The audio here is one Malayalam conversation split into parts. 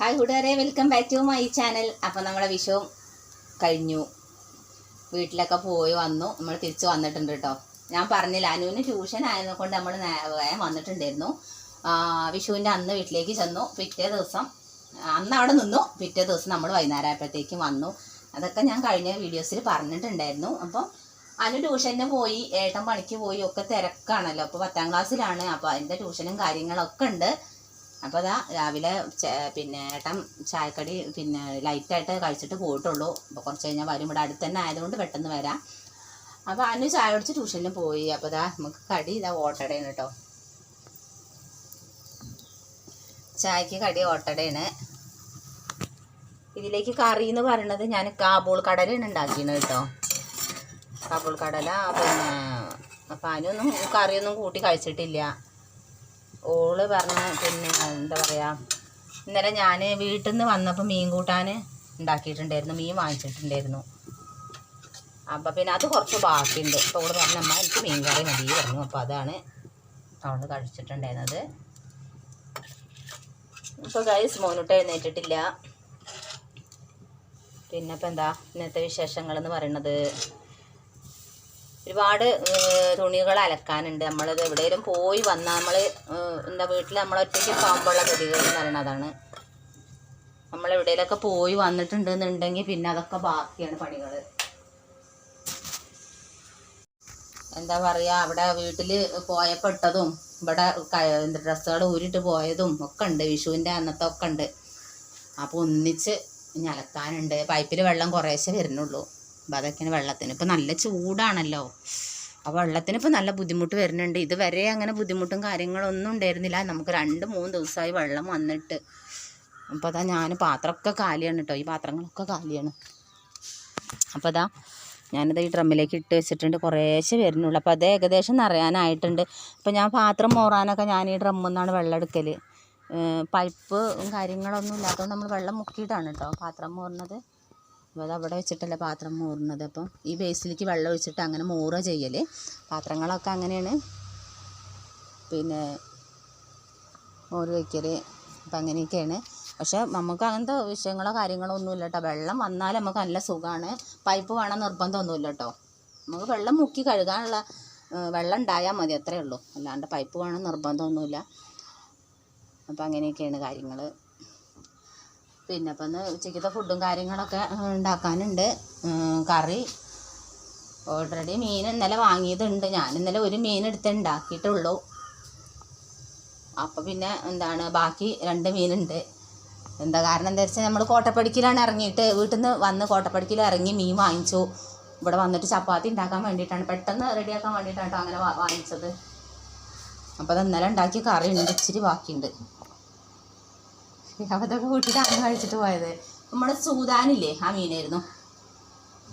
ഹായ് കൂട്ടുകാരെ welcome back to my channel അപ്പോൾ നമ്മളെ വിഷവും കഴിഞ്ഞു. വീട്ടിലൊക്കെ പോയി വന്നു. നമ്മൾ തിരിച്ച് വന്നിട്ടുണ്ട് കേട്ടോ ഞാൻ പറഞ്ഞില്ല അനുവിന് ട്യൂഷൻ ആയതുകൊണ്ട് കൊണ്ട് നമ്മൾ വേഗം വന്നിട്ടുണ്ടായിരുന്നു. വിഷുവിന്റെ അന്ന് വീട്ടിലേക്ക് ചെന്നു. പിറ്റേ ദിവസം അന്ന് അവിടെ നിന്നു. പിറ്റേ ദിവസം നമ്മൾ വൈകുന്നേരം ആയപ്പോഴത്തേക്കും വന്നു. അതൊക്കെ ഞാൻ കഴിഞ്ഞ വീഡിയോസിൽ പറഞ്ഞിട്ടുണ്ടായിരുന്നു. അപ്പം അനു ട്യൂഷന് പോയി ഏട്ടൻ പണിക്ക് പോയി ഒക്കെ തിരക്കാണല്ലോ. അപ്പോൾ പത്താം ക്ലാസ്സിലാണ് അപ്പോൾ അതിന്റെ ട്യൂഷനും കാര്യങ്ങളൊക്കെ ഉണ്ട്. അപ്പോൾ അതാ രാവിലെ പിന്നെ ഏട്ടൻ ചായക്കടി പിന്നെ ലൈറ്റായിട്ട് കഴിച്ചിട്ട് പോയിട്ടുള്ളൂ. അപ്പോൾ കുറച്ച് കഴിഞ്ഞാൽ വരും. ഇവിടെ അടുത്ത് തന്നെ ആയതുകൊണ്ട് പെട്ടെന്ന് വരാം. അപ്പോൾ അനു ചായ കുടിച്ച് ട്യൂഷനിൽ പോയി. അപ്പോൾ ഇതാ നമുക്ക് കടി ഇതാ ഓട്ടടയാണ് കേട്ടോ ചായക്ക് കടി ഓട്ടടയാണ് ഇതിലേക്ക് കറി എന്ന് പറയുന്നത് ഞാൻ കാബൂൾ കടലയാണ് ഉണ്ടാക്കിയത് കേട്ടോ കാബൂൾ കടല പിന്നെ അപ്പം അതിനൊന്നും കറിയൊന്നും കൂട്ടി കഴിച്ചിട്ടില്ല. ഓൾ പറഞ്ഞ പിന്നെ എന്താ പറയുക ഇന്നലെ ഞാൻ വീട്ടിൽ നിന്ന് വന്നപ്പോൾ മീൻ കൂട്ടാൻ ഉണ്ടാക്കിയിട്ടുണ്ടായിരുന്നു മീൻ വാങ്ങിച്ചിട്ടുണ്ടായിരുന്നു. അപ്പം പിന്നെ അത് കുറച്ച് ബാക്കിയുണ്ട്. അപ്പോൾ ഓൾ പറഞ്ഞ അമ്മ എനിക്ക് മീൻ കറി മതി പറഞ്ഞു. അപ്പോൾ അതാണ് അവൾ കഴിച്ചിട്ടുണ്ടായിരുന്നത്. ഇപ്പോൾ ഗൈസ് മോനോട്ട് എഴുന്നേറ്റിട്ടില്ല. പിന്നെ ഇപ്പം എന്താ ഇന്നത്തെ വിശേഷങ്ങൾ എന്ന് പറയുന്നത് ഒരുപാട് തുണികൾ അലക്കാനുണ്ട്. നമ്മളത് എവിടെയെങ്കിലും പോയി വന്നാൽ നമ്മൾ എന്താ വീട്ടിൽ നമ്മൾ ഒറ്റയ്ക്ക് പാമ്പുള്ള ഗതികൾ എന്ന് പറയുന്നതാണ് നമ്മൾ എവിടെയെങ്കിലൊക്കെ പോയി വന്നിട്ടുണ്ടെന്നുണ്ടെങ്കിൽ പിന്നെ അതൊക്കെ ബാക്കിയാണ് പണികൾ എന്താ പറയുക അവിടെ വീട്ടിൽ പോയപ്പെട്ടതും ഇവിടെ ഡ്രസ്സുകൾ ഊരിട്ട് പോയതും ഒക്കെ ഉണ്ട്. വിഷുവിന്റെ അന്നത്തെ ഒക്കെ ഉണ്ട്. അപ്പോൾ ഒന്നിച്ച് ഇനി അലക്കാനുണ്ട്. പൈപ്പിൽ വെള്ളം കുറേശ്ശെ വരുന്നുള്ളൂ. അപ്പം അതൊക്കെയാണ് വെള്ളത്തിന്. ഇപ്പം നല്ല ചൂടാണല്ലോ. ആ വെള്ളത്തിന് ഇപ്പം നല്ല ബുദ്ധിമുട്ട് വരുന്നുണ്ട്. ഇതുവരെ അങ്ങനെ ബുദ്ധിമുട്ടും കാര്യങ്ങളൊന്നും ഉണ്ടായിരുന്നില്ല. നമുക്ക് രണ്ട് മൂന്ന് ദിവസമായി വെള്ളം വന്നിട്ട്. അപ്പോൾ അതാ ഞാൻ പാത്രമൊക്കെ കാലിയാണ് കേട്ടോ ഈ പാത്രങ്ങളൊക്കെ കാലിയാണ്. അപ്പോൾ അതാ ഞാനത് ഈ ഡ്രമ്മിലേക്ക് ഇട്ട് വെച്ചിട്ടുണ്ട്. കുറേശ്ശെ വരുന്നുള്ളൂ. അപ്പോൾ അത് ഏകദേശം നിറയാനായിട്ടുണ്ട്. അപ്പോൾ ഞാൻ പാത്രം മോറാനൊക്കെ ഞാൻ ഈ ഡ്രമ്മിൽ നിന്നാണ് വെള്ളം എടുക്കൽ പൈപ്പ് കാര്യങ്ങളൊന്നും ഇല്ലാത്തതുകൊണ്ട് നമ്മൾ വെള്ളം മുക്കിയിട്ടാണ് കേട്ടോ പാത്രം മോറുന്നത്. അപ്പോൾ അത് അവിടെ വെച്ചിട്ടല്ല പാത്രം മൂറുന്നത് അപ്പോൾ ഈ ബേസിലേക്ക് വെള്ളം ഒഴിച്ചിട്ട് അങ്ങനെ മൂറുക ചെയ്യൽ പാത്രങ്ങളൊക്കെ അങ്ങനെയാണ്. പിന്നെ മോര് വയ്ക്കൽ അപ്പം അങ്ങനെയൊക്കെയാണ്. പക്ഷേ നമുക്ക് അങ്ങനത്തെ വിഷയങ്ങളോ കാര്യങ്ങളോ ഒന്നുമില്ല കേട്ടോ വെള്ളം വന്നാൽ നമുക്ക് നല്ല സുഖമാണ്. പൈപ്പ് വേണം നിർബന്ധമൊന്നുമില്ല കേട്ടോ നമുക്ക് വെള്ളം മുക്കി കഴുകാനുള്ള വെള്ളം ഉണ്ടായാൽ മതി അത്രയേ ഉള്ളൂ. അല്ലാണ്ട് പൈപ്പ് വേണം നിർബന്ധമൊന്നുമില്ല. അപ്പം അങ്ങനെയൊക്കെയാണ് കാര്യങ്ങൾ പിന്നെ അപ്പം ഒന്ന് ഉച്ചയ്ക്കത്തെ ഫുഡും കാര്യങ്ങളൊക്കെ ഉണ്ടാക്കാനുണ്ട്. കറി. ഓൾറെഡി മീൻ ഇന്നലെ വാങ്ങിയതുണ്ട്. ഞാൻ ഇന്നലെ ഒരു മീൻ എടുത്ത് ഉണ്ടാക്കിയിട്ടുള്ളൂ. അപ്പോൾ പിന്നെ എന്താണ് ബാക്കി രണ്ട് മീനുണ്ട്. എന്താ കാരണം എന്താ വെച്ചാൽ നമ്മൾ കോട്ടപ്പടിക്കിലാണ് ഇറങ്ങിയിട്ട് വീട്ടിൽ നിന്ന് വന്ന് കോട്ടപ്പടിക്കിൽ ഇറങ്ങി മീൻ വാങ്ങിച്ചു. ഇവിടെ വന്നിട്ട് ചപ്പാത്തി ഉണ്ടാക്കാൻ വേണ്ടിയിട്ടാണ്. പെട്ടെന്ന് റെഡിയാക്കാൻ വേണ്ടിയിട്ടാണ് അങ്ങനെ വാങ്ങിച്ചത്. അപ്പോൾ അത് ഇന്നലെ ഉണ്ടാക്കിയ കറി ഉണ്ട് ഇച്ചിരി ബാക്കിയുണ്ട്. അപ്പോൾ അതൊക്കെ അങ്ങ് കഴിച്ചിട്ട് പോയത്. നമ്മുടെ സൂതാനില്ലേ ആ മീനായിരുന്നു.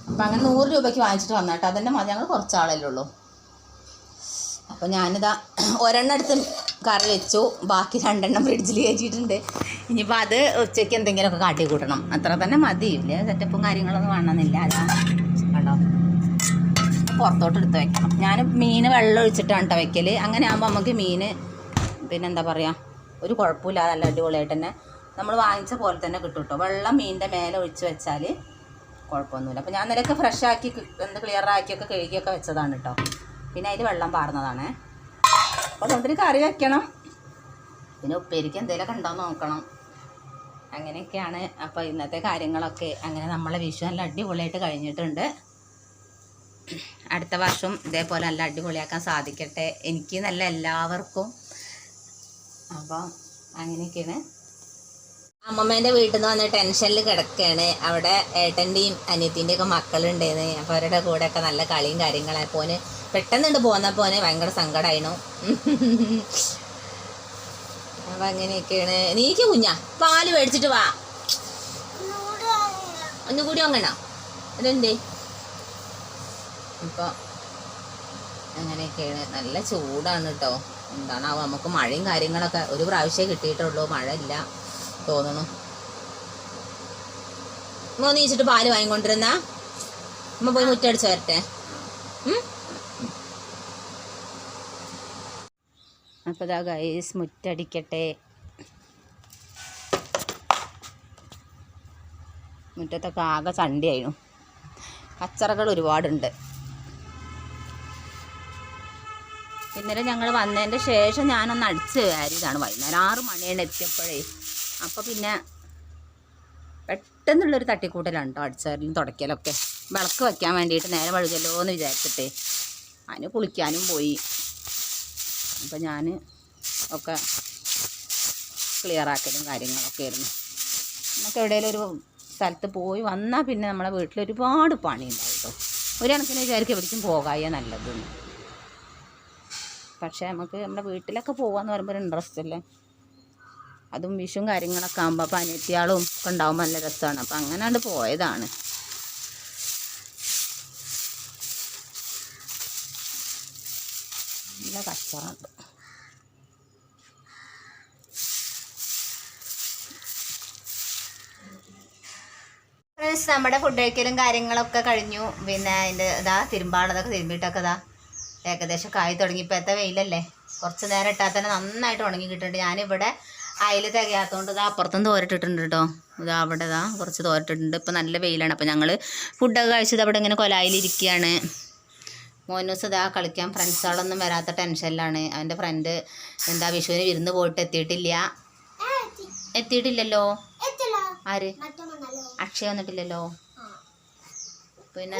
അപ്പം അങ്ങനെ നൂറ് രൂപയ്ക്ക് വാങ്ങിച്ചിട്ട് വന്നാട്ടോ അതന്നെ മതി. ഞങ്ങൾ കുറച്ചാളല്ലേ ഉള്ളൂ. അപ്പോൾ ഞാനിതാ ഒരെണ്ണം എടുത്ത് കറി വെച്ചു. ബാക്കി രണ്ടെണ്ണം ഫ്രിഡ്ജിൽ കയറ്റിയിട്ടുണ്ട്. ഇനിയിപ്പോൾ അത് ഉച്ചയ്ക്ക് എന്തെങ്കിലുമൊക്കെ കാട്ടി കൂട്ടണം. അത്ര തന്നെ മതി. ഇല്ലേ സെറ്റപ്പും കാര്യങ്ങളൊന്നും വേണമെന്നില്ല. അതാ കണ്ടോ? പുറത്തോട്ട് എടുത്ത് വെക്കണം. ഞാൻ മീൻ വെള്ളം ഒഴിച്ചിട്ടാണ് കേട്ടോ വെക്കൽ അങ്ങനെ ആകുമ്പോൾ നമുക്ക് മീൻ പിന്നെന്താ പറയുക ഒരു കുഴപ്പമില്ല. നല്ല അടിപൊളിയായിട്ട് തന്നെ നമ്മൾ വാങ്ങിച്ച പോലെ തന്നെ കിട്ടും കേട്ടോ വെള്ളം മീനിന്റെ മേലെ ഒഴിച്ച് വെച്ചാൽ കുഴപ്പമൊന്നുമില്ല. അപ്പോൾ ഞാൻ നിലയ്ക്ക് ഫ്രഷ് ആക്കി എന്ത് ക്ലിയർ ആക്കിയൊക്കെ കഴുകിയൊക്കെ വെച്ചതാണ് കേട്ടോ പിന്നെ അതിൽ വെള്ളം പാർന്നതാണ്. അപ്പോൾ അതുകൊണ്ടൊരു കറി വയ്ക്കണം പിന്നെ ഉപ്പേരിക്ക് എന്തെങ്കിലുമൊക്കെ ഉണ്ടോ നോക്കണം. അങ്ങനെയൊക്കെയാണ്. അപ്പോൾ ഇന്നത്തെ കാര്യങ്ങളൊക്കെ അങ്ങനെ നമ്മളെ വിഷു നല്ല അടിപൊളിയായിട്ട് കഴിഞ്ഞിട്ടുണ്ട്. അടുത്ത വർഷം ഇതേപോലെ നല്ല അടിപൊളിയാക്കാൻ സാധിക്കട്ടെ. എനിക്ക് നല്ല എല്ലാവർക്കും. അപ്പോൾ അങ്ങനെയൊക്കെയാണ്. അമ്മമ്മേന്റെ വീട്ടിൽ നിന്ന് വന്ന് ടെൻഷനിൽ കിടക്കുകയാണ് അവിടെ ഏട്ടന്റെയും അനിയത്തിന്റെയും ഒക്കെ മക്കളുണ്ടായിരുന്നു അപ്പോൾ അവരുടെ കൂടെ ഒക്കെ നല്ല കളിയും കാര്യങ്ങളായി പോന് പെട്ടെന്നുണ്ട് പോന് ഭയങ്കര സങ്കടമായിരുന്നു അപ്പം അങ്ങനെയൊക്കെയാണ്. നീക്ക് കുഞ്ഞാ പാൽ മേടിച്ചിട്ട് വാ. ഒന്നുകൂടി വാങ്ങണോ? അതെന്തേ ഇപ്പോൾ അങ്ങനെയൊക്കെയാണ്. നല്ല ചൂടാണ് കേട്ടോ എന്താണാവോ നമുക്ക് മഴയും കാര്യങ്ങളൊക്കെ ഒരു പ്രാവശ്യമേ കിട്ടിയിട്ടുള്ളൂ. മഴ ഇല്ല തോന്നണു. അമ്മ നീച്ചിട്ട് പാൽ വാങ്ങിക്കൊണ്ടിരുന്ന അമ്മ പോയി മുറ്റടിച്ച് വരട്ടെ. അപ്പൊ അപ്പോൾ ഇതാ ഗൈസ് മുറ്റടിക്കട്ടെ. മുറ്റത്തൊക്കെ ആകെ ചണ്ടിയായിരുന്നു കച്ചറകൾ ഒരുപാടുണ്ട്. ഇന്നലെ ഞങ്ങൾ വന്നതിന്റെ ശേഷം ഞാനൊന്ന് അടിച്ച് കയറിയതാണ് വൈകുന്നേരം. ആറ് മണിയാണ് എത്തിയപ്പോഴേ. അപ്പോൾ പിന്നെ പെട്ടെന്നുള്ളൊരു തട്ടിക്കൂട്ടലാണ് കേട്ടോ അടിച്ചാലും തുടയ്ക്കലൊക്കെ. വിളക്ക് വയ്ക്കാൻ വേണ്ടിയിട്ട് നേരെ വഴുകല്ലോ എന്ന് വിചാരിച്ചിട്ടേ അതിന് കുളിക്കാനും പോയി. അപ്പോൾ ഞാൻ ഒക്കെ ക്ലിയർ ആക്കലും കാര്യങ്ങളൊക്കെ ആയിരുന്നു. നമുക്ക് എവിടെയെങ്കിലും ഒരു സ്ഥലത്ത് പോയി വന്നാൽ പിന്നെ നമ്മളെ വീട്ടിൽ ഒരുപാട് പണി ഉണ്ടാവും കേട്ടോ ഒരു കണക്കിന് വിചാരിക്കും എവിടേക്കും പോകായ നല്ലതെന്ന്. പക്ഷേ നമുക്ക് നമ്മുടെ വീട്ടിലൊക്കെ പോകാമെന്ന് പറയുമ്പോൾ ഒരു ഇൻട്രസ്റ്റ് അല്ലേ അതും വിഷും കാര്യങ്ങളൊക്കെ ആകുമ്പോൾ അപ്പോൾ അനിയത്തിയാളും ഒക്കെ ഉണ്ടാകുമ്പോൾ നല്ല രസമാണ് അപ്പോൾ അങ്ങനെയാണ് പോയതാണ്. നല്ല കച്ചറുണ്ട് ഫ്രണ്ട്സ് നമ്മുടെ ഫുഡ് കഴിക്കലും കാര്യങ്ങളൊക്കെ കഴിഞ്ഞു. പിന്നെ അതിന്റെ ഇതാ തിരുമ്പാടതൊക്കെ തിരുമ്പിയിട്ടൊക്കെ ഇതാ ഏകദേശം കായി തുടങ്ങി. ഇപ്പോഴത്തെ വെയിലല്ലേ? കുറച്ച് നേരം ഇട്ടാൽ തന്നെ നന്നായിട്ട് ഉണങ്ങി കിട്ടുന്നുണ്ട്. ഞാനിവിടെ അയൽ തികയാത്തതുകൊണ്ട് ഇത് അപ്പുറത്തും തോരട്ടിട്ടുണ്ട് കേട്ടോ ഇത് അവിടെ ഇതാ കുറച്ച് തോരട്ടിട്ടുണ്ട്. ഇപ്പം നല്ല വെയിലാണ്. അപ്പം ഞങ്ങൾ ഫുഡൊക്കെ കഴിച്ചത് അവിടെ ഇങ്ങനെ കൊലായിലിരിക്കുകയാണ് മോനൂസ് ഇതാ കളിക്കാൻ ഫ്രണ്ട്സുകളൊന്നും വരാത്ത ടെൻഷനിലാണ് അവന്റെ ഫ്രണ്ട് എന്താ വിഷുവിന് വിരുന്ന് പോയിട്ട് എത്തിയിട്ടില്ല. എത്തിയിട്ടില്ലല്ലോ? ആര്? അക്ഷയ വന്നിട്ടില്ലല്ലോ? പിന്നെ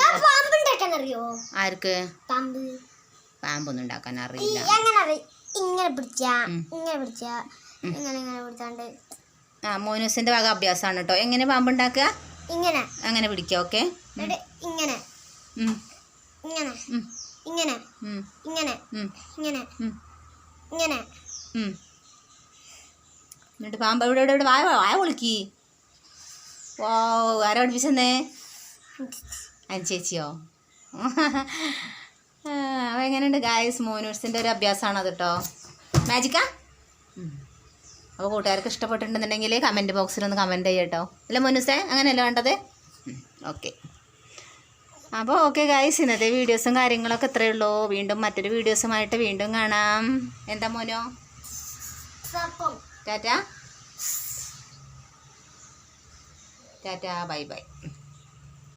ആർക്ക്? പാമ്പ്. പാമ്പൊന്നും ഉണ്ടാക്കാൻ അറിയില്ല. ഇങ്ങനെ പിടിച്ച ഇങ്ങനെ പിടിച്ച ഇങ്ങനെ ഇങ്ങനെ പിടിച്ചാണ്ട് ആ മോനൂസിന്റെ വക അഭ്യാസമാണ് കേട്ടോ എങ്ങനെ പാമ്പുണ്ടാക്കുക ഇങ്ങനെ. അങ്ങനെ പിടിക്കുക ഓക്കെ. എന്നിട്ട് ഇങ്ങനെ. ഇങ്ങനെ. ഇങ്ങനെ. ഇങ്ങനെ. ഇങ്ങനെ. ഇങ്ങനെ. എന്നിട്ട് പാമ്പ് എവിടെ എവിടെ എവിടെ? വായ വായ പൊളിക്കി. ഓ ആരാ പഠിപ്പിച്ചെന്നേ? അനുചേച്ചിയോ അപ്പോൾ എങ്ങനെയുണ്ട് ഗായസ് മോനൂസിന്റെ ഒരു അഭ്യാസമാണ് അത് കേട്ടോ മാജിക്കാ അപ്പോൾ കൂട്ടുകാർക്ക് ഇഷ്ടപ്പെട്ടിട്ടുണ്ടെന്നുണ്ടെങ്കിൽ കമന്റ് ബോക്സിൽ ഒന്ന് കമന്റ് ചെയ്യട്ടോ. അല്ല മുനുസേ അങ്ങനെയല്ല വേണ്ടത്? ഓക്കെ അപ്പോൾ ഓക്കെ ഗായ്സ് ഇന്നത്തെ വീഡിയോസും കാര്യങ്ങളൊക്കെ ഇത്രയേ ഉള്ളൂ. വീണ്ടും മറ്റൊരു വീഡിയോസുമായിട്ട് വീണ്ടും കാണാം. എന്താ മോനോ? ടാറ്റ. Tata bye bye